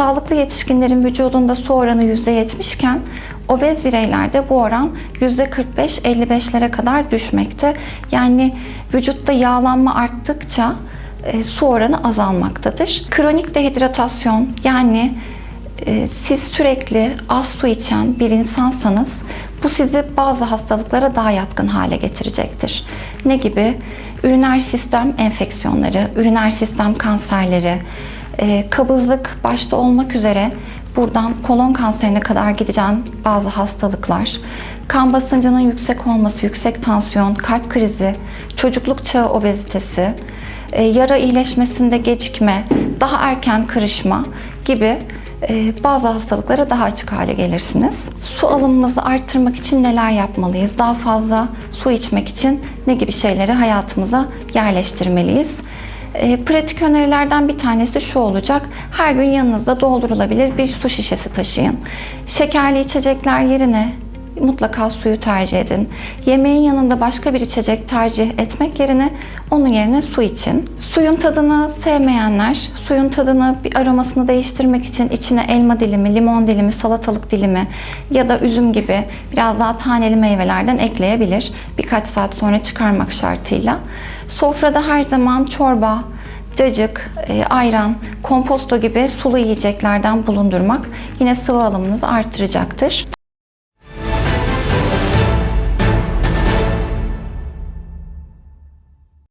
Sağlıklı yetişkinlerin vücudunda su oranı %70 iken obez bireylerde bu oran %45-55'lere kadar düşmekte. Yani vücutta yağlanma arttıkça e, su oranı azalmaktadır. Kronik dehidratasyon yani e, siz sürekli az su içen bir insansanız bu sizi bazı hastalıklara daha yatkın hale getirecektir. Ne gibi? Üriner sistem enfeksiyonları, üriner sistem kanserleri, e, kabızlık başta olmak üzere buradan kolon kanserine kadar gideceğin bazı hastalıklar, kan basıncının yüksek olması, yüksek tansiyon, kalp krizi, çocukluk çağı obezitesi, e, yara iyileşmesinde gecikme, daha erken kırışma gibi e, bazı hastalıklara daha açık hale gelirsiniz. Su alımımızı arttırmak için neler yapmalıyız? Daha fazla su içmek için ne gibi şeyleri hayatımıza yerleştirmeliyiz? E, pratik önerilerden bir tanesi şu olacak. Her gün yanınızda doldurulabilir bir su şişesi taşıyın. Şekerli içecekler yerine mutlaka suyu tercih edin. Yemeğin yanında başka bir içecek tercih etmek yerine onun yerine su için. Suyun tadını sevmeyenler, suyun tadını bir aromasını değiştirmek için içine elma dilimi, limon dilimi, salatalık dilimi ya da üzüm gibi biraz daha taneli meyvelerden ekleyebilir. Birkaç saat sonra çıkarmak şartıyla. Sofrada her zaman çorba, cacık, e, ayran, komposto gibi sulu yiyeceklerden bulundurmak yine sıvı alımınızı artıracaktır.